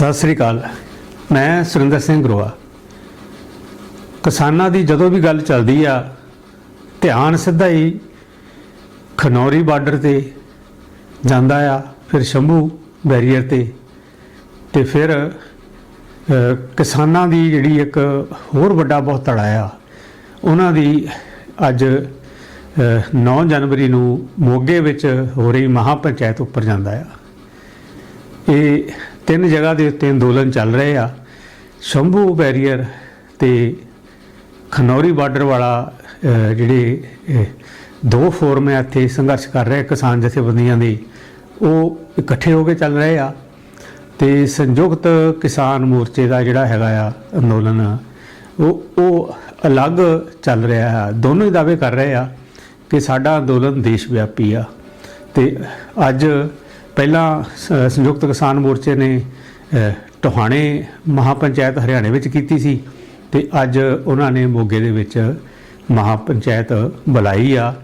ਸਤਿ ਸ੍ਰੀ ਅਕਾਲ। ਮੈਂ ਸੁਰਿੰਦਰ ਸਿੰਘ ਗਰੋਆ ਕਿਸਾਨਾਂ ਦੀ ਜਦੋਂ ਵੀ ਗੱਲ ਚੱਲਦੀ ਆ ਧਿਆਨ ਸਿੱਧਾ ਹੀ ਖਨੌਰੀ ਬਾਰਡਰ ਤੇ ਜਾਂਦਾ ਆ ਫਿਰ ਸ਼ੰਭੂ ਬੈਰੀਅਰ ਤੇ। ਤੇ ਫਿਰ ਕਿਸਾਨਾਂ ਦੀ ਜਿਹੜੀ ਇੱਕ ਹੋਰ ਵੱਡਾ ਬਹੁਤ ਧੜਾ ਆ ਉਹਨਾਂ ਦੀ ਅੱਜ ਅ, 9 ਜਨਵਰੀ ਨੂੰ ਮੋਗੇ ਵਿੱਚ ਹੋ ਰਹੀ ਮਹਾ ਪੰਚਾਇਤ ਉੱਪਰ ਜਾਂਦਾ ਆ। ਇਹ ਤਿੰਨ ਜਗ੍ਹਾ ਦੇ ਉੱਤੇ ਅੰਦੋਲਨ ਚੱਲ ਰਹੇ ਆ। ਸ਼ੰਭੂ ਬੈਰੀਅਰ ਤੇ ਖਨੌਰੀ ਬਾਰਡਰ ਵਾਲਾ ਜਿਹੜੇ ਦੋ ਫੋਰਮ ਹੈ ਇੱਥੇ ਸੰਘਰਸ਼ ਕਰ ਰਹੇ ਕਿਸਾਨ ਜਥੇਬੰਦੀਆਂ ਦੇ। ਉਹ ਇਕੱਠੇ ਹੋ ਕੇ ਚੱਲ ਰਹੇ ਆ ਤੇ ਸੰਯੁਕਤ ਕਿਸਾਨ ਮੋਰਚੇ ਦਾ ਜਿਹੜਾ ਹੈਗਾ ਆ ਅੰਦੋਲਨ ਉਹ ਉਹ ਅਲੱਗ ਚੱਲ ਰਿਹਾ ਹੈ ਦੋਨੋਂ ਹੀ ਦਾਅਵੇ ਕਰ ਰਹੇ ਆ ਕਿ ਸਾਡਾ ਅੰਦੋਲਨ ਦੇਸ਼ ਵਿਆਪੀ ਆ। ਤੇ ਅੱਜ ਪਹਿਲਾਂ ਸ- ਸੰਯੁਕਤ ਕਿਸਾਨ ਮੋਰਚੇ ਨੇ ਅਹ, ਟੋਹਾਣੇ ਮਹਾਪੰਚਾਇਤ ਹਰਿਆਣੇ ਵਿੱਚ ਕੀਤੀ ਸੀ ਤੇ ਅੱਜ ਉਹਨਾਂ ਨੇ ਮੋਗੇ ਦੇ ਵਿੱਚ ਮਹਾਪੰਚਾਇਤ ਬੁਲਾਈ ਆ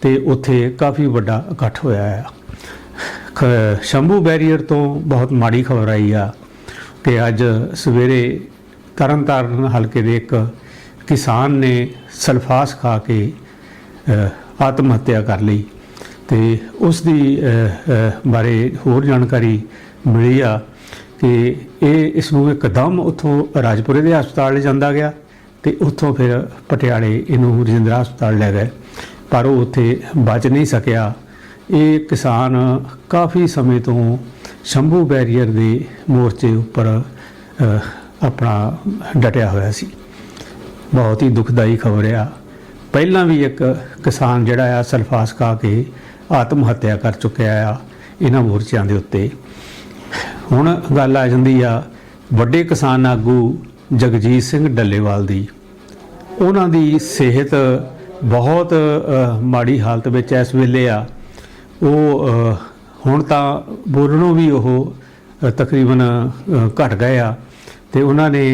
ਤੇ ਉੱਥੇ ਕਾਫੀ ਵੱਡਾ ਇਕੱਠ ਹੋਇਆ ਆ। ਖ- ਸ਼ੰਭੂ ਬੈਰੀਅਰ ਤੋਂ ਬਹੁਤ ਮਾੜੀ ਖਬਰ ਆਈ ਆ ਕਿ ਅੱਜ ਸਵੇਰੇ ਤਰਨਤਾਰਨ ਹਲਕੇ ਦੇ ਇੱਕ ਕਿਸਾਨ ਨੇ ਸਲਫਾਸ ਖਾ ਕੇ ਆਤਮ ਹੱਤਿਆ ਕਰ ਲਈ। ਤੇ ਉਸ ਦੀ ਬਾਰੇ ਹੋਰ ਜਾਣਕਾਰੀ ਮਿਲੀ ਆ ਕਿ ਇਹ ਇਸ ਨੂੰ ਇੱਕਦਮ ਉੱਥੋਂ ਰਾਜਪੁਰੇ ਦੇ ਹਸਪਤਾਲ ਲੈ ਜਾਂਦਾ ਗਿਆ ਤੇ ਉੱਥੋਂ ਫਿਰ ਪਟਿਆਲੇ ਇਹਨੂੰ ਰਜਿੰਦਰਾ ਹਸਪਤਾਲ ਲੈ ਗਏ। ਪਰ ਉਹ ਉੱਥੇ ਬਚ ਨਹੀਂ ਸਕਿਆ। ਇਹ ਕਿਸਾਨ ਕਾਫੀ ਸਮੇਂ ਤੋਂ ਸ਼ੰਭੂ ਬੈਰੀਅਰ ਦੇ ਮੋਰਚੇ ਉੱਪਰ ਆਪਣਾ ਡਟਿਆ ਹੋਇਆ ਸੀ। ਬਹੁਤ ਹੀ ਦੁਖਦਾਈ ਖਬਰ ਆ। ਪਹਿਲਾਂ ਵੀ ਇੱਕ ਕਿਸਾਨ ਜਿਹੜਾ ਆ ਸਲਫਾਸ ਖਾ ਕੇ ਆਤਮ ਹੱਤਿਆ ਕਰ ਚੁੱਕਿਆ ਆ ਇਹਨਾਂ ਮੋਰਚਿਆਂ ਦੇ ਉੱਤੇ। ਹੁਣ ਗੱਲ ਆ ਜਾਂਦੀ ਆ ਵੱਡੇ ਕਿਸਾਨ ਆਗੂ ਜਗਜੀਤ ਸਿੰਘ ਡੱਲੇਵਾਲ ਦੀ। ਉਹਨਾਂ ਦੀ ਸਿਹਤ ਬਹੁਤ ਮਾੜੀ ਹਾਲਤ ਵਿੱਚ ਇਸ ਵੇਲੇ ਆ। ਉਹ ਹੁਣ ਤਾਂ ਬੋਲਣੋਂ ਵੀ ਉਹ ਤਕਰੀਬਨ ਅ, ਘਟ ਗਏ ਆ ਤੇ ਉਹਨਾਂ ਨੇ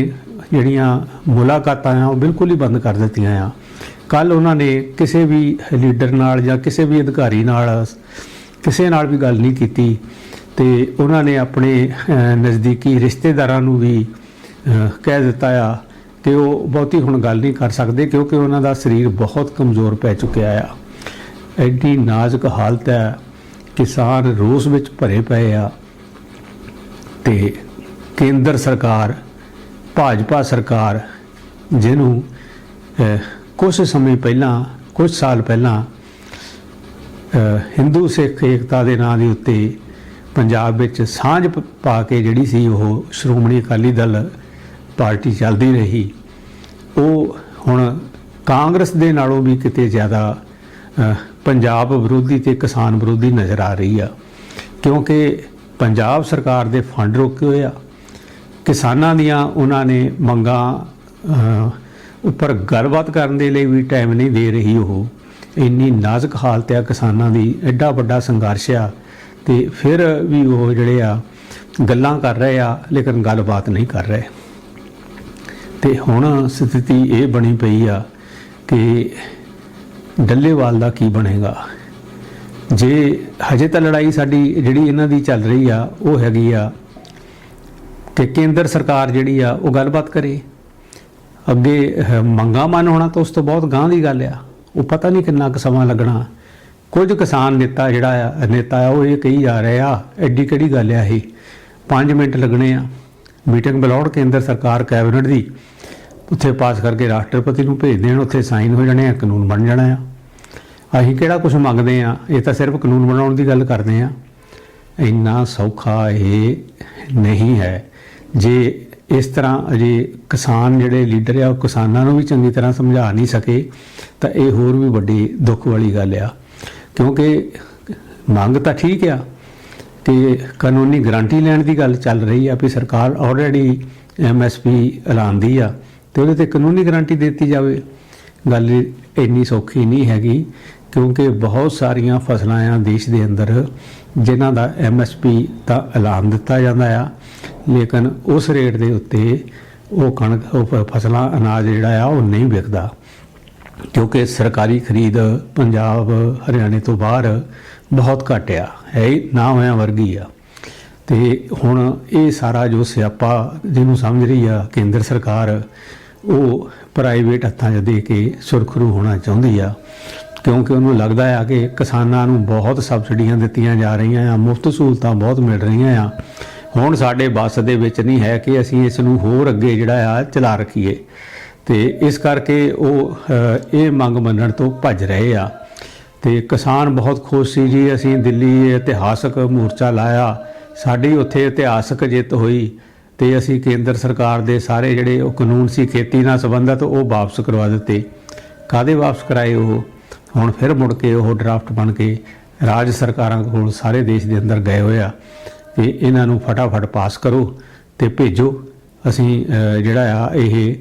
ਜਿਹੜੀਆਂ ਮੁਲਾਕਾਤਾਂ ਆ ਉਹ ਬਿਲਕੁਲ ਹੀ ਬੰਦ ਕਰ ਦਿੱਤੀਆਂ ਆ। ਕੱਲ ਉਹਨਾਂ ਨੇ ਕਿਸੇ ਵੀ ਲੀਡਰ ਨਾਲ ਜਾਂ ਕਿਸੇ ਵੀ ਅਧਿਕਾਰੀ ਨਾਲ, ਕਿਸੇ ਨਾਲ ਵੀ ਗੱਲ ਨਹੀਂ ਕੀਤੀ ਤੇ ਉਹਨਾਂ ਨੇ ਆਪਣੇ ਨਜ਼ਦੀਕੀ ਰਿਸ਼ਤੇਦਾਰਾਂ ਨੂੰ ਵੀ ਕਹਿ ਦਿੱਤਾ ਆ ਕਿ ਉਹ ਬਹੁਤੀ ਹੁਣ ਗੱਲ ਨਹੀਂ ਕਰ ਸਕਦੇ ਕਿਉਂਕਿ ਉਹਨਾਂ ਦਾ ਸਰੀਰ ਬਹੁਤ ਕਮਜ਼ੋਰ ਪੈ ਚੁੱਕਿਆ ਆ। ਐਡੀ ਨਾਜ਼ੁਕ ਹਾਲਤ ਹੈ, ਕਿਸਾਨ ਰੋਸ ਵਿੱਚ ਭਰੇ ਪਏ ਆ ਤੇ ਕੇਂਦਰ ਸਰਕਾਰ, ਭਾਜਪਾ ਸਰਕਾਰ, ਜਿਹਨੂੰ ਕੁਝ ਸਮੇਂ ਪਹਿਲਾਂ ਕੁਝ ਸਾਲ ਪਹਿਲਾਂ ਹਿੰਦੂ ਸਿੱਖ ਏਕਤਾ ਦੇ ਨਾਂ ਦੇ ਉੱਤੇ ਪੰਜਾਬ ਵਿੱਚ ਸਾਂਝ ਪਾ ਕੇ ਜਿਹੜੀ ਸੀ ਉਹ ਸ਼੍ਰੋਮਣੀ ਅਕਾਲੀ ਦਲ ਪਾਰਟੀ ਚੱਲਦੀ ਰਹੀ। ਉਹ ਹੁਣ ਕਾਂਗਰਸ ਦੇ ਨਾਲੋਂ ਵੀ ਕਿਤੇ ਜ਼ਿਆਦਾ ਪੰਜਾਬ ਵਿਰੋਧੀ ਤੇ ਕਿਸਾਨ ਵਿਰੋਧੀ ਨਜ਼ਰ ਆ ਰਹੀ ਆ। ਕਿਉਂਕਿ ਪੰਜਾਬ ਸਰਕਾਰ ਦੇ ਫੰਡ ਰੋਕੇ ਹੋਏ ਆ। ਕਿਸਾਨਾਂ ਦੀਆਂ ਉਹਨਾਂ ਨੇ ਮੰਗਾਂ ਉੱਪਰ ਗੱਲਬਾਤ ਕਰਨ ਦੇ ਲਈ ਵੀ ਟਾਈਮ ਨਹੀਂ ਦੇ ਰਹੀ ਉਹ। ਇੰਨੀ ਨਾਜ਼ੁਕ ਹਾਲਤ ਆ ਕਿਸਾਨਾਂ ਦੀ, ਐਡਾ ਵੱਡਾ ਸੰਘਰਸ਼ ਆ ਤੇ ਫਿਰ ਵੀ ਉਹ ਜਿਹੜੇ ਆ ਗੱਲਾਂ ਕਰ ਰਹੇ ਆ, ਲੇਕਿਨ ਗੱਲਬਾਤ ਨਹੀਂ ਕਰ ਰਹੇ। ਤੇ ਹੁਣ ਸਥਿਤੀ ਇਹ ਬਣੀ ਪਈ ਆ ਕਿ ਡੱਲੇਵਾਲ ਦਾ ਕੀ ਬਣੇਗਾ। ਜੇ ਹਜੇ ਤਾਂ ਲੜਾਈ ਸਾਡੀ ਜਿਹੜੀ ਇਹਨਾਂ ਦੀ ਚੱਲ ਰਹੀ ਆ, ਉਹ ਹੈਗੀ ਆ ਕਿ ਕੇਂਦਰ ਸਰਕਾਰ ਜਿਹੜੀ ਆ, ਉਹ ਗੱਲਬਾਤ ਕਰੇ। ਅੱਗੇ ਅਹ, ਮੰਗਾਂ ਮੰਨ ਹੋਣਾ ਤਾਂ ਉਸ ਤੋਂ ਬਹੁਤ ਗਾਂਹ ਦੀ ਗੱਲ ਆ। ਉਹ ਪਤਾ ਨਹੀਂ ਕਿੰਨਾ ਕੁ ਸਮਾਂ ਲੱਗਣਾ। ਕੁਝ ਕਿਸਾਨ ਨੇਤਾ ਜਿਹੜਾ ਆ ਨੇਤਾ ਆ ਉਹ ਇਹ ਕਹੀ ਜਾ ਰਹੇ ਆ ਐਡੀ ਕਿਹੜੀ ਗੱਲ ਆ ਇਹ? 5 ਮਿੰਟ ਲੱਗਣੇ ਆ। ਮੀਟਿੰਗ ਬੁਲਾਉਣ ਕੇਂਦਰ ਸਰਕਾਰ ਕੈਬਨਿਟ ਦੀ। ਉੱਥੇ ਪਾਸ ਕਰਕੇ ਰਾਸ਼ਟਰਪਤੀ ਨੂੰ ਭੇਜ ਦੇਣ ਉੱਥੇ ਸਾਈਨ ਹੋ ਜਾਣੇ ਆ ਕਾਨੂੰਨ ਬਣ ਜਾਣਾ ਆ। ਅਸੀਂ ਕਿਹੜਾ ਕੁਝ ਮੰਗਦੇ ਆ? ਇਹ ਤਾਂ ਸਿਰਫ ਕਾਨੂੰਨ ਬਣਾਉਣ ਦੀ ਗੱਲ ਕਰਦੇ ਆ। ਇੰਨਾ ਸੌਖਾ ਇਹ ਨਹੀਂ ਹੈ। ਜੇ ਇਸ ਤਰ੍ਹਾਂ ਅਜੇ ਕਿਸਾਨ ਜਿਹੜੇ ਲੀਡਰ ਆ, ਉਹ ਕਿਸਾਨਾਂ ਨੂੰ ਵੀ ਚੰਗੀ ਤਰ੍ਹਾਂ ਸਮਝਾ ਨਹੀਂ ਸਕੇ, ਤਾਂ ਇਹ ਹੋਰ ਵੀ ਵੱਡੀ ਦੁੱਖ ਵਾਲੀ ਗੱਲ ਆ। ਕਿਉਂਕਿ ਮੰਗ ਤਾਂ ਠੀਕ ਆ ਕਿ ਕਾਨੂੰਨੀ ਗਾਰੰਟੀ ਲੈਣ ਦੀ ਗੱਲ ਚੱਲ ਰਹੀ ਆ ਵੀ ਸਰਕਾਰ ਆਲਰੇਡੀ ਐਮਐਸਪੀ ਐਲਾਨਦੀ ਆ, ਤੇ ਉਹਦੇ ਤੇ ਕਾਨੂੰਨੀ ਗਾਰੰਟੀ ਦਿੱਤੀ ਜਾਵੇ। ਗੱਲ ਇੰਨੀ ਸੌਖੀ ਨਹੀਂ ਹੈਗੀ, ਕਿਉਂਕਿ ਬਹੁਤ ਸਾਰੀਆਂ ਫਸਲਾਂ ਆ ਦੇਸ਼ ਦੇ ਅੰਦਰ, ਜਿਨ੍ਹਾਂ ਦਾ ਐਮਐਸਪੀ ਤਾਂ ਐਲਾਨ ਦਿੱਤਾ ਜਾਂਦਾ ਆ। ਲੇਕਿਨ ਉਸ ਰੇਟ ਦੇ ਉੱਤੇ ਉਹ ਕਣਕ, ਉਹ ਫ- ਫਸਲਾਂ, ਅਨਾਜ ਜਿਹੜਾ ਆ, ਉਹ ਨਹੀਂ ਵਿਕਦਾ। ਕਿਉਂਕਿ ਸਰਕਾਰੀ ਖਰੀਦ ਪੰਜਾਬ, ਹਰਿਆਣੇ ਤੋਂ ਬਾਹਰ ਬਹੁਤ ਘੱਟ ਆ। ਹੈ ਹੀ ਨਾ ਹੋਇਆ ਵਰਗੀ ਆ। ਤੇ ਹੁਣ ਇਹ ਸਾਰਾ ਜੋ ਸਿਆਪਾ ਜਿਹਨੂੰ ਸਮਝ ਰਹੀ ਆ ਕੇਂਦਰ ਸਰਕਾਰ, ਉਹ ਪ੍ਰਾਈਵੇਟ ਹੱਥਾਂ 'ਚ ਦੇ ਕੇ ਸੁਰਖਰੂ ਹੋਣਾ ਚਾਹੁੰਦੀ ਆ। ਕਿਉਂਕਿ ਉਹਨੂੰ ਲੱਗਦਾ ਆ ਕਿ ਕਿਸਾਨਾਂ ਨੂੰ ਬਹੁਤ ਸਬਸਿਡੀਆਂ ਦਿੱਤੀਆਂ ਜਾ ਰਹੀਆਂ ਆ, ਮੁਫਤ ਸਹੂਲਤਾਂ ਬਹੁਤ ਮਿਲ ਰਹੀਆਂ ਆ। ਹੁਣ ਸਾਡੇ ਬੱਸ ਦੇ ਵਿੱਚ ਨਹੀਂ ਹੈ ਕਿ ਅਸੀਂ ਇਸ ਨੂੰ ਹੋਰ ਅੱਗੇ ਜਿਹੜਾ ਆ ਚਲਾ ਰੱਖੀਏ। ਤੇ ਇਸ ਕਰਕੇ ਉਹ ਇਹ ਮੰਗ ਮੰਨਣ ਤੋਂ ਭੱਜ ਰਹੇ ਆ। ਤੇ ਕਿਸਾਨ ਬਹੁਤ ਖੁਸ਼ ਸੀ ਜੀ, ਅਸੀਂ ਦਿੱਲੀ ਇਤਿਹਾਸਕ ਮੋਰਚਾ ਲਾਇਆ। ਸਾਡੀ ਉੱਥੇ ਇਤਿਹਾਸਕ ਜਿੱਤ ਹੋਈ ਤੇ ਅਸੀਂ ਕੇਂਦਰ ਸਰਕਾਰ ਦੇ ਸਾਰੇ ਜਿਹੜੇ ਉਹ ਕਾਨੂੰਨ ਸੀ, ਖੇਤੀ ਨਾਲ ਸੰਬੰਧਿਤ, ਉਹ ਵਾਪਸ ਕਰਵਾ ਦਿੱਤੇ। ਕਾਦੇ ਵਾਪਸ ਕਰਾਏ ਉਹ? ਹੁਣ ਫਿਰ ਮੁੜ ਕੇ ਉਹ ਡਰਾਫਟ ਬਣ ਕੇ ਰਾਜ ਸਰਕਾਰਾਂ ਕੋਲ ਸਾਰੇ ਦੇਸ਼ ਦੇ ਅੰਦਰ ਗਏ ਹੋਏ ਆ। ਤੇ ਇਹਨਾਂ ਨੂੰ ਫਟਾਫਟ ਪਾਸ ਕਰੋ ਤੇ ਭੇਜੋ। ਅਸੀਂ ਜਿਹੜਾ ਆ, ਇਹ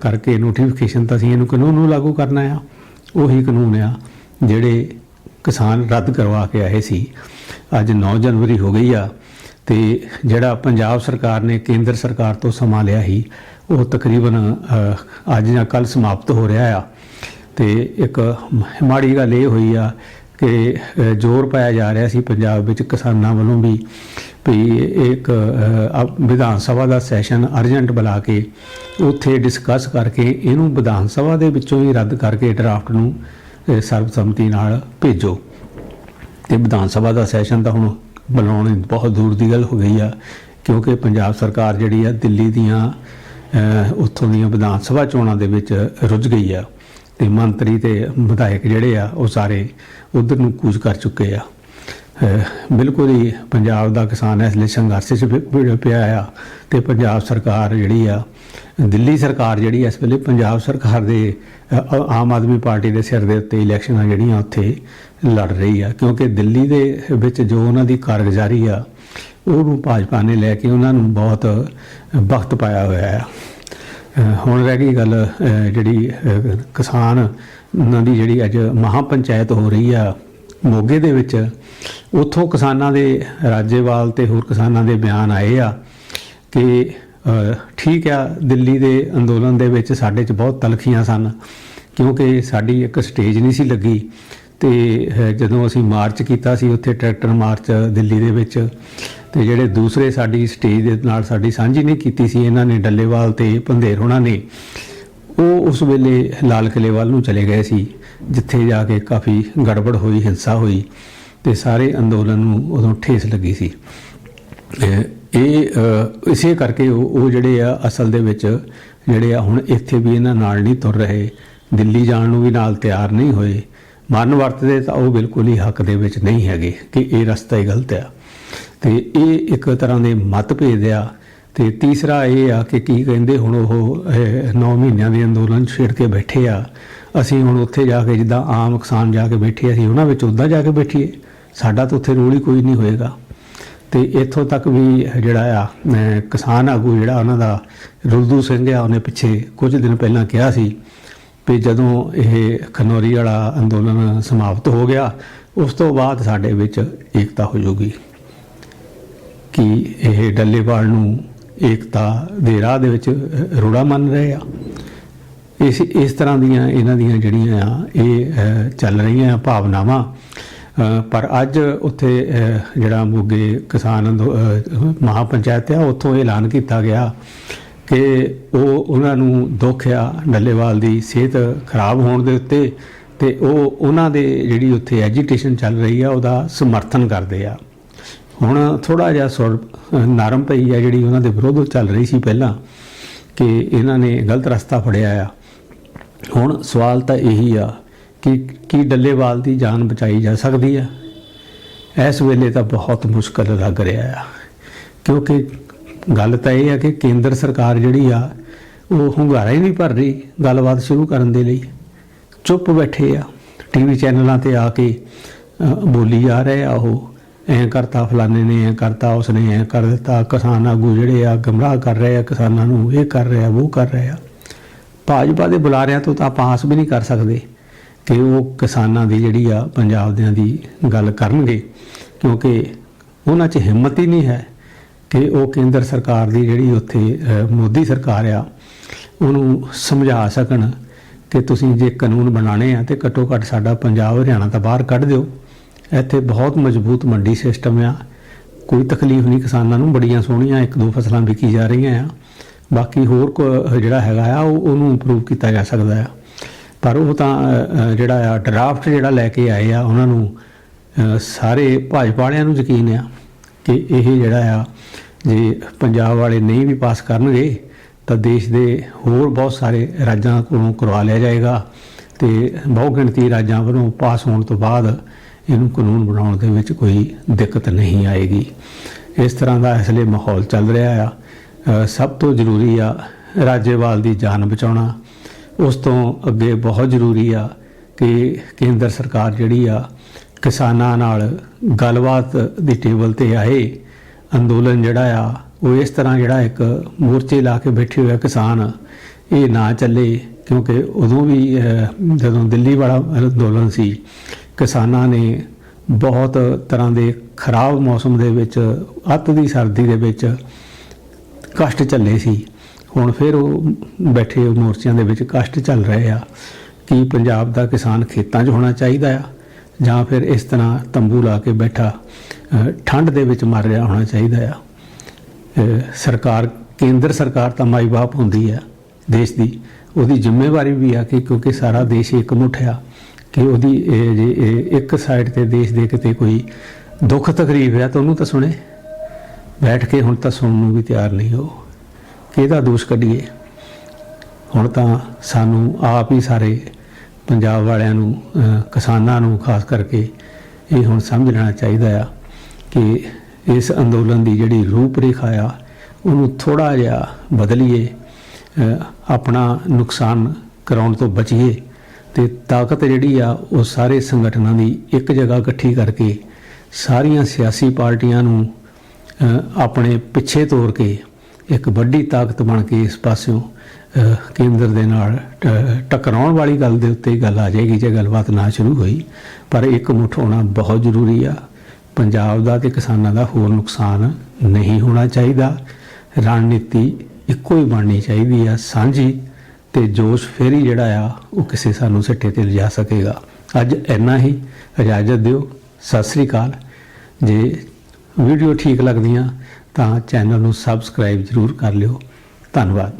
ਕਰਕੇ ਨੋਟੀਫਿਕੇਸ਼ਨ ਤਾਂ ਅਸੀਂ ਇਹਨੂੰ ਕਾਨੂੰਨ ਨੂੰ ਲਾਗੂ ਕਰਨਾ ਆ। ਉਹੀ ਕਾਨੂੰਨ ਆ ਜਿਹੜੇ ਕਿਸਾਨ ਰੱਦ ਕਰਵਾ ਕੇ ਆਏ ਸੀ। ਅੱਜ 9 ਜਨਵਰੀ ਹੋ ਗਈ ਆ ਤੇ ਜਿਹੜਾ ਪੰਜਾਬ ਸਰਕਾਰ ਨੇ ਕੇਂਦਰ ਸਰਕਾਰ ਤੋਂ ਸਮਾਂ ਲਿਆ ਸੀ, ਉਹ ਤਕਰੀਬਨ ਅੱਜ ਜਾਂ ਕੱਲ ਸਮਾਪਤ ਹੋ ਰਿਹਾ ਆ। ਤੇ ਇੱਕ ਮਾੜੀ ਗੱਲ ਇਹ ਹੋਈ ਆ ਕਿ ਜ਼ੋਰ ਪਾਇਆ ਜਾ ਰਿਹਾ ਸੀ ਪੰਜਾਬ ਵਿੱਚ ਕਿਸਾਨਾਂ ਵੱਲੋਂ ਵੀ ਵੀ ਇੱਕ ਅਹ, ਵਿਧਾਨ ਸਭਾ ਦਾ ਸੈਸ਼ਨ ਅਰਜੈਂਟ ਬੁਲਾ ਕੇ ਉੱਥੇ ਡਿਸਕਸ ਕਰਕੇ ਇਹਨੂੰ ਵਿਧਾਨ ਸਭਾ ਦੇ ਵਿੱਚੋਂ ਹੀ ਰੱਦ ਕਰਕੇ ਡਰਾਫਟ ਨੂੰ ਸਰਬਸੰਮਤੀ ਨਾਲ ਭੇਜੋ। ਤੇ ਵਿਧਾਨ ਸਭਾ ਦਾ ਸੈਸ਼ਨ ਤਾਂ ਹੁਣ ਬੁਲਾਉਣੀ ਬਹੁਤ ਦੂਰ ਦੀ ਗੱਲ ਹੋ ਗਈ ਆ ਕਿਉਂਕਿ ਪੰਜਾਬ ਸਰਕਾਰ ਜਿਹੜੀ ਆ ਦਿੱਲੀ ਦੀਆਂ ਉੱਥੋਂ ਦੀਆਂ ਵਿਧਾਨ ਸਭਾ ਚੋਣਾਂ ਦੇ ਵਿੱਚ ਰੁੱਝ ਗਈ ਆ। ਤੇ ਮੰਤਰੀ ਤੇ ਵਿਧਾਇਕ ਜਿਹੜੇ ਆ ਉਹ ਸਾਰੇ ਉਧਰ ਨੂੰ ਕੂਚ ਕਰ ਚੁੱਕੇ ਆ। ਬਿਲਕੁਲ ਹੀ ਪੰਜਾਬ ਦਾ ਕਿਸਾਨ ਇਸ ਲਈ ਸੰਘਰਸ਼ 'ਚ ਪਿਆ ਆ ਤੇ ਪੰਜਾਬ ਸਰਕਾਰ ਜਿਹੜੀ ਆ ਦਿੱਲੀ ਸਰਕਾਰ ਜਿਹੜੀ ਇਸ ਵੇਲੇ ਪੰਜਾਬ ਸਰਕਾਰ ਦੇ ਅ, ਆਮ ਆਦਮੀ ਪਾਰਟੀ ਦੇ ਸਿਰ ਦੇ ਉੱਤੇ ਇਲੈਕਸ਼ਨਾਂ ਜਿਹੜੀਆਂ ਉੱਥੇ ਲੜ ਰਹੀ ਆ ਕਿਉਂਕਿ ਦਿੱਲੀ ਦੇ ਵਿੱਚ ਜੋ ਉਹਨਾਂ ਦੀ ਕਾਰਗੁਜ਼ਾਰੀ ਆ ਉਹਨੂੰ ਭਾਜਪਾ ਨੇ ਲੈ ਕੇ ਉਹਨਾਂ ਨੂੰ ਬਹੁਤ ਵਕਤ ਪਾਇਆ ਹੋਇਆ ਆ। ਹੁਣ ਰਹਿ ਗਈ ਗੱਲ ਜਿਹੜੀ ਕਿਸਾਨ ਉਹਨਾਂ ਦੀ ਜਿਹੜੀ ਅੱਜ ਮਹਾ ਪੰਚਾਇਤ ਹੋ ਰਹੀ ਆ ਮੋਗੇ ਦੇ ਵਿੱਚ, ਉੱਥੋਂ ਕਿਸਾਨਾਂ ਦੇ ਰਾਜੇਵਾਲ ਤੇ ਹੋਰ ਕਿਸਾਨਾਂ ਦੇ ਬਿਆਨ ਆਏ ਆ ਕਿ ਠੀਕ ਆ, ਦਿੱਲੀ ਦੇ ਅੰਦੋਲਨ ਦੇ ਵਿੱਚ ਸਾਡੇ 'ਚ ਬਹੁਤ ਤਲਖੀਆਂ ਸਨ, ਕਿਉਂਕਿ ਸਾਡੀ ਇੱਕ ਸਟੇਜ ਨਹੀਂ ਸੀ ਲੱਗੀ। ਤੇ ਅ, ਜਦੋਂ ਅਸੀਂ ਮਾਰਚ ਕੀਤਾ ਸੀ ਉੱਥੇ ਟਰੈਕਟਰ ਮਾਰਚ ਦਿੱਲੀ ਦੇ ਵਿੱਚ ਤੇ ਜਿਹੜੇ ਦੂਸਰੇ ਸਾਡੀ ਸਟੇਜ ਦੇ ਨਾਲ ਸਾਡੀ ਸਾਂਝੀ ਨਹੀਂ ਕੀਤੀ ਸੀ ਇਹਨਾਂ ਨੇ ਡੱਲੇਵਾਲ ਤੇ ਭੰਦੇਰ ਹੋਣਾ ਨੇ ਉਹ ਉਸ ਵੇਲੇ ਲਾਲ ਕਿਲੇ ਵੱਲ ਨੂੰ ਚਲੇ ਗਏ ਸੀ ਜਿੱਥੇ ਜਾ ਕੇ ਕਾਫੀ ਗੜਬੜ ਹੋਈ ਹਿੰਸਾ ਹੋਈ ਤੇ ਸਾਰੇ ਅੰਦੋਲਨ ਨੂੰ ਉਦੋਂ ਠੇਸ ਲੱਗੀ ਸੀ। ਇਹ ਇਸੇ ਕਰਕੇ ਉਹ ਉਹ ਜਿਹੜੇ ਆ ਅਸਲ ਦੇ ਵਿੱਚ ਜਿਹੜੇ ਆ ਹੁਣ ਇੱਥੇ ਵੀ ਇਹਨਾਂ ਨਾਲ ਨਹੀਂ ਤੁਰ ਰਹੇ ਦਿੱਲੀ ਜਾਣ ਨੂੰ ਵੀ ਨਾਲ ਤਿਆਰ ਨਹੀਂ ਹੋਏ ਮਰਨ ਵਰਤਦੇ ਤਾਂ ਉਹ ਬਿਲਕੁਲ ਹੀ ਹੱਕ ਦੇ ਵਿੱਚ ਨਹੀਂ ਹੈਗੇ ਕਿ ਇਹ ਰਸਤਾ ਹੀ ਗਲਤ ਆ। ਤੇ ਇਹ ਇੱਕ ਤਰ੍ਹਾਂ ਦੇ ਮਤਭੇਦ ਆ। ਤੇ ਤੀਸਰਾ ਇਹ ਆ ਕਿ ਕੀ ਕਹਿੰਦੇ ਹੁਣ ਉਹ 9 ਮਹੀਨਿਆਂ ਦੇ ਅੰਦੋਲਨ ਛੇੜ ਕੇ ਬੈਠੇ ਆ। ਅਸੀਂ ਹੁਣ ਉੱਥੇ ਜਾ ਕੇ ਜਿੱਦਾਂ ਆਮ ਕਿਸਾਨ ਜਾ ਕੇ ਬੈਠੇ ਅਸੀਂ ਉਹਨਾਂ ਵਿੱਚ ਉੱਦਾਂ ਜਾ ਕੇ ਬੈਠੀਏ। ਸਾਡਾ ਤਾਂ ਉੱਥੇ ਰੋਲ ਹੀ ਕੋਈ ਨਹੀਂ ਹੋਏਗਾ। ਤੇ ਇੱਥੋਂ ਤੱਕ ਵੀ ਜਿਹੜਾ ਆ ਕਿਸਾਨ ਆਗੂ ਜਿਹੜਾ ਉਹਨਾਂ ਦਾ ਰੁਲਦੂ ਸਿੰਘ ਆ, ਉਹਨੇ ਪਿੱਛੇ ਕੁਝ ਦਿਨ ਪਹਿਲਾਂ ਕਿਹਾ ਸੀ ਵੀ ਜਦੋਂ ਇਹ ਖਨੌਰੀ ਵਾਲਾ ਅੰਦੋਲਨ ਸਮਾਪਤ ਹੋ ਗਿਆ ਉਸ ਤੋਂ ਬਾਅਦ ਸਾਡੇ ਵਿੱਚ ਏਕਤਾ ਹੋ ਜਾਊਗੀ ਕਿ ਇਹ ਡੱਲੇਵਾਲ ਨੂੰ ਏਕਤਾ ਦੇ ਰਾਹ ਦੇ ਵਿੱਚ ਅਹ, ਰੋੜਾ ਮੰਨ ਰਹੇ ਆ? ਇਸ ਇਸ ਤਰ੍ਹਾਂ ਦੀਆਂ ਇਹਨਾਂ ਦੀਆਂ ਜਿਹੜੀਆਂ ਆ ਇਹ ਚੱਲ ਰਹੀਆਂ ਭਾਵਨਾਵਾਂ ਪਰ ਅੱਜ ਉੱਥੇ ਜਿਹੜਾ ਮੋਗੇ ਕਿਸਾਨ ਅੰਦੋ- ਅਹ, ਮਹਾਪੰਚਾਇਤ ਆ ਉੱਥੋਂ ਇਹ ਐਲਾਨ ਕੀਤਾ ਗਿਆ ਕਿ ਉਹ ਉਹਨਾਂ ਨੂੰ ਦੁੱਖ ਆ, ਡੱਲੇਵਾਲ ਦੀ ਸਿਹਤ ਖਰਾਬ ਹੋਣ ਦੇ ਉੱਤੇ ਤੇ ਉਹ ਉਹਨਾਂ ਦੇ ਜਿਹੜੀ ਉੱਥੇ ਐਜੀਟੇਸ਼ਨ ਚੱਲ ਰਹੀ ਆ, ਉਹਦਾ ਸਮਰਥਨ ਕਰਦੇ ਆ। ਹੁਣ ਥੋੜਾ ਜਿਹਾ ਸੁਰ ਨਰਮ ਪਈ ਆ ਜਿਹੜੀ ਉਹਨਾਂ ਦੇ ਵਿਰੋਧ ਚੱਲ ਰਹੀ ਸੀ ਪਹਿਲਾਂ ਕਿ ਇਹਨਾਂ ਨੇ ਗਲਤ ਰਸਤਾ ਫੜਿਆ ਆ। ਹੁਣ ਸਵਾਲ ਤਾਂ ਇਹੀ ਆ ਕਿ ਕੀ ਡੱਲੇਵਾਲ ਦੀ ਜਾਨ ਬਚਾਈ ਜਾ ਸਕਦੀ ਆ? ਇਸ ਵੇਲੇ ਤਾਂ ਬਹੁਤ ਮੁਸ਼ਕਲ ਲੱਗ ਰਿਹਾ ਆ, ਕਿਉਂਕਿ ਗੱਲ ਤਾਂ ਇਹ ਆ ਕਿ ਕੇਂਦਰ ਸਰਕਾਰ ਜਿਹੜੀ ਆ, ਉਹ ਹੁੰਗਾਰਾ ਹੀ ਨਹੀਂ ਭਰ ਰਹੀ ਗੱਲਬਾਤ ਸ਼ੁਰੂ ਕਰਨ ਦੇ ਲਈ। ਚੁੱਪ ਬੈਠੇ ਆ। ਟੀਵੀ ਚੈਨਲਾਂ ਤੇ ਆ ਕੇ ਬੋਲੀ ਜਾ ਰਹੇ ਆ ਉਹ। ਐਂ ਕਰਤਾ ਫਲਾਣੇ ਨੇ, ਐਂ ਕਰਤਾ ਉਸਨੇ, ਐਂ ਕਰ ਦਿੱਤਾ। ਕਿਸਾਨ ਆਗੂ ਜਿਹੜੇ ਆ, ਗਮਰਾਹ ਕਰ ਰਹੇ ਆ, ਕਿਸਾਨਾਂ ਨੂੰ ਇਹ ਕਰ ਰਿਹਾ ਆ, ਉਹ ਕਰ ਰਿਹਾ ਭਾਜਪਾ ਦੇ ਬੁਲਾਰਿਆਂ ਤੋਂ ਤਾਂ ਆਪਾਂ ਆਸ ਵੀ ਨਹੀਂ ਕਰ ਸਕਦੇ ਕਿ ਉਹ ਕਿਸਾਨਾਂ ਦੀ ਜਿਹੜੀ ਆ, ਪੰਜਾਬ ਦਿਆਂ ਦੀ ਗੱਲ ਕਰਨਗੇ। ਕਿਉਂਕਿ ਉਹਨਾਂ 'ਚ ਹਿੰਮਤ ਹੀ ਨਹੀਂ ਹੈ ਕਿ ਉਹ ਕੇਂਦਰ ਸਰਕਾਰ ਦੀ ਜਿਹੜੀ ਉੱਥੇ ਮੋਦੀ ਸਰਕਾਰ ਆ, ਉਹਨੂੰ ਸਮਝਾ ਸਕਣ ਕਿ ਤੁਸੀਂ ਜੇ ਕਾਨੂੰਨ ਬਣਾਣੇ ਆ ਤੇ ਘੱਟੋ ਘੱਟ ਸਾਡਾ ਪੰਜਾਬ, ਹਰਿਆਣਾ ਤਾਂ ਬਾਹਰ ਕੱਢ ਦਿਓ। ਇੱਥੇ ਬਹੁਤ ਮਜ਼ਬੂਤ ਮੰਡੀ ਸਿਸਟਮ ਆ। ਕੋਈ ਤਕਲੀਫ ਨਹੀਂ, ਕਿਸਾਨਾਂ ਨੂੰ ਬੜੀਆਂ ਸੋਹਣੀਆਂ ਇੱਕ ਦੋ ਫਸਲਾਂ ਵਿਕੀ ਜਾ ਰਹੀਆਂ ਆ। ਬਾਕੀ ਹੋਰ ਕੋ- ਜਿਹੜਾ ਹੈਗਾ ਆ, ਉਹ, ਉਹਨੂੰ ਇੰਪਰੂਵ ਕੀਤਾ ਜਾ ਸਕਦਾ ਆ। ਪਰ ਉਹ ਤਾਂ ਜਿਹੜਾ ਆ ਡਰਾਫਟ ਜਿਹੜਾ ਲੈ ਕੇ ਆਏ ਆ, ਉਹਨਾਂ ਨੂੰ ਸਾਰੇ ਭਾਜਪਾ ਵਾਲਿਆਂ ਨੂੰ ਯਕੀਨ ਆ ਕਿ ਇਹ ਜਿਹੜਾ ਆ ਜੇ ਪੰਜਾਬ ਵਾਲੇ ਨਹੀਂ ਵੀ ਪਾਸ ਕਰਨਗੇ, ਤਾਂ ਦੇਸ਼ ਦੇ ਹੋਰ ਬਹੁਤ ਸਾਰੇ ਰਾਜਾਂ ਕੋਲੋਂ ਕਰਵਾ ਲਿਆ ਜਾਏਗਾ ਤੇ ਬਹੁਗਿਣਤੀ ਰਾਜਾਂ ਵੱਲੋਂ ਪਾਸ ਹੋਣ ਤੋਂ ਬਾਅਦ ਇਹਨੂੰ ਕਾਨੂੰਨ ਬਣਾਉਣ ਦੇ ਵਿੱਚ ਕੋਈ ਦਿੱਕਤ ਨਹੀਂ ਆਏਗੀ। ਇਸ ਤਰ੍ਹਾਂ ਦਾ ਇਸ ਲਈ ਮਾਹੌਲ ਚੱਲ ਰਿਹਾ ਆ। ਸਭ ਤੋਂ ਜ਼ਰੂਰੀ ਆ ਰਾਜੇਵਾਲ ਦੀ ਜਾਨ ਬਚਾਉਣਾ। ਉਸ ਤੋਂ ਅੱਗੇ ਬਹੁਤ ਜ਼ਰੂਰੀ ਆ ਕਿ ਕੇਂਦਰ ਸਰਕਾਰ ਜਿਹੜੀ ਆ ਕਿਸਾਨਾਂ ਨਾਲ ਗੱਲਬਾਤ ਦੀ ਟੇਬਲ ਤੇ ਆਏ ਅੰਦੋਲਨ ਜਿਹੜਾ ਆ, ਉਹ ਇਸ ਤਰ੍ਹਾਂ ਜਿਹੜਾ ਇੱਕ ਮੋਰਚੇ ਲਾ ਕੇ ਬੈਠੇ ਹੋਏ ਆ ਕਿਸਾਨ, ਇਹ ਨਾ ਚੱਲੇ ਕਿਉਂਕਿ ਉਦੋਂ ਵੀ ਜਦੋਂ ਦਿੱਲੀ ਵਾਲਾ ਅੰਦੋਲਨ ਸੀ, ਕਿਸਾਨਾਂ ਨੇ ਬਹੁਤ ਤਰ੍ਹਾਂ ਦੇ ਖਰਾਬ ਮੌਸਮ ਦੇ ਵਿੱਚ, ਅੱਤ ਦੀ ਸਰਦੀ ਦੇ ਵਿੱਚ ਕਸ਼ਟ ਝੱਲੇ ਸੀ। ਹੁਣ ਫਿਰ ਉਹ ਬੈਠੇ ਮੋਰਚਿਆਂ ਦੇ ਵਿੱਚ ਕਸ਼ਟ ਚੱਲ ਰਹੇ ਆ ਕੀ ਪੰਜਾਬ ਦਾ ਕਿਸਾਨ ਖੇਤਾਂ 'ਚ ਹੋਣਾ ਚਾਹੀਦਾ ਆ। ਜਾਂ ਫਿਰ ਇਸ ਤਰ੍ਹਾਂ ਤੰਬੂ ਲਾ ਕੇ ਬੈਠਾ ਠੰਡ ਦੇ ਵਿੱਚ ਮਰ ਰਿਹਾ ਹੋਣਾ ਚਾਹੀਦਾ ਆ। ਸਰਕਾਰ, ਕੇਂਦਰ ਸਰਕਾਰ ਤਾਂ ਮਾਈ ਬਾਪ ਹੁੰਦੀ ਆ ਦੇਸ਼ ਦੀ। ਉਹਦੀ ਜ਼ਿੰਮੇਵਾਰੀ ਵੀ ਆ ਕਿ ਕਿਉਂਕਿ ਸਾਰਾ ਦੇਸ਼ ਇੱਕ ਮੁੱਠ ਆ, ਕਿ ਉਹਦੀ ਇਹ ਜੇ ਇੱਕ ਸਾਈਡ ਤੇ ਦੇਸ਼ ਦੇ ਕਿਤੇ ਕੋਈ ਦੁੱਖ ਤਕਲੀਫ ਆ ਤਾਂ ਉਹਨੂੰ ਤਾਂ ਸੁਣੇ। ਬੈਠ ਕੇ ਹੁਣ ਤਾਂ ਸੁਣਨ ਨੂੰ ਵੀ ਤਿਆਰ ਨਹੀਂ ਹੋ ਕਿਹਦਾ ਦੋਸ਼ ਕੱਢੀਏ? ਹੁਣ ਤਾਂ ਸਾਨੂੰ ਆਪ ਹੀ ਸਾਰੇ ਪੰਜਾਬ ਵਾਲਿਆਂ ਨੂੰ ਕਿਸਾਨਾਂ ਨੂੰ ਖਾਸ ਕਰਕੇ ਇਹ ਹੁਣ ਸਮਝ ਲੈਣਾ ਚਾਹੀਦਾ ਆ ਕਿ ਇਸ ਅੰਦੋਲਨ ਦੀ ਜਿਹੜੀ ਰੂਪਰੇਖਾ ਆ, ਉਹਨੂੰ ਥੋੜਾ ਜਿਹਾ ਬਦਲੀਏ ਆਪਣਾ ਨੁਕਸਾਨ ਕਰਾਉਣ ਤੋਂ ਬਚੀਏ ਤੇ ਤਾਕਤ ਜਿਹੜੀ ਆ, ਉਹ ਸਾਰੇ ਸੰਗਠਨਾਂ ਦੀ ਇੱਕ ਜਗ੍ਹਾ ਇਕੱਠੀ ਕਰਕੇ ਸਾਰੀਆਂ ਸਿਆਸੀ ਪਾਰਟੀਆਂ ਨੂੰ ਆਪਣੇ ਪਿੱਛੇ ਤੋਰ ਕੇ ਇੱਕ ਵੱਡੀ ਤਾਕਤ ਬਣ ਕੇ ਇਸ ਪਾਸਿਓਂ ਕੇਂਦਰ ਦੇ ਨਾਲ ਟਕਰਾਉਣ ਵਾਲੀ ਗੱਲ ਦੇ ਉੱਤੇ ਗੱਲ ਆ ਜਾਏਗੀ ਜੇ ਗੱਲਬਾਤ ਨਾ ਸ਼ੁਰੂ ਹੋਈ। ਪਰ ਇੱਕ ਮੁੱਠ ਹੋਣਾ ਬਹੁਤ ਜ਼ਰੂਰੀ ਆ। ਪੰਜਾਬ ਦਾ ਤੇ ਕਿਸਾਨਾਂ ਦਾ ਹੋਰ ਨੁਕਸਾਨ ਨਹੀਂ ਹੋਣਾ ਚਾਹੀਦਾ। ਰਣਨੀਤੀ ਇੱਕੋ ਹੀ ਬਣਨੀ ਚਾਹੀਦੀ ਆ, ਸਾਂਝੀ ਤੇ ਜੋਸ਼ ਫੇਰ ਹੀ ਜਿਹੜਾ ਆ, ਉਹ ਕਿਸੇ ਸਾਨੂੰ ਸਿੱਟੇ ਤੇ ਲਿਜਾ ਸਕੇਗਾ। ਅੱਜ ਇੰਨਾ ਹੀ। ਇਜਾਜ਼ਤ ਦਿਓ। ਸਤਿ ਸ੍ਰੀ ਅਕਾਲ। ਜੇ ਵੀਡੀਓ ਠੀਕ ਲੱਗਦੀਆਂ ਤਾਂ ਚੈਨਲ ਨੂੰ ਸਬਸਕ੍ਰਾਈਬ ਜ਼ਰੂਰ ਕਰ ਲਿਓ। ਧੰਨਵਾਦ।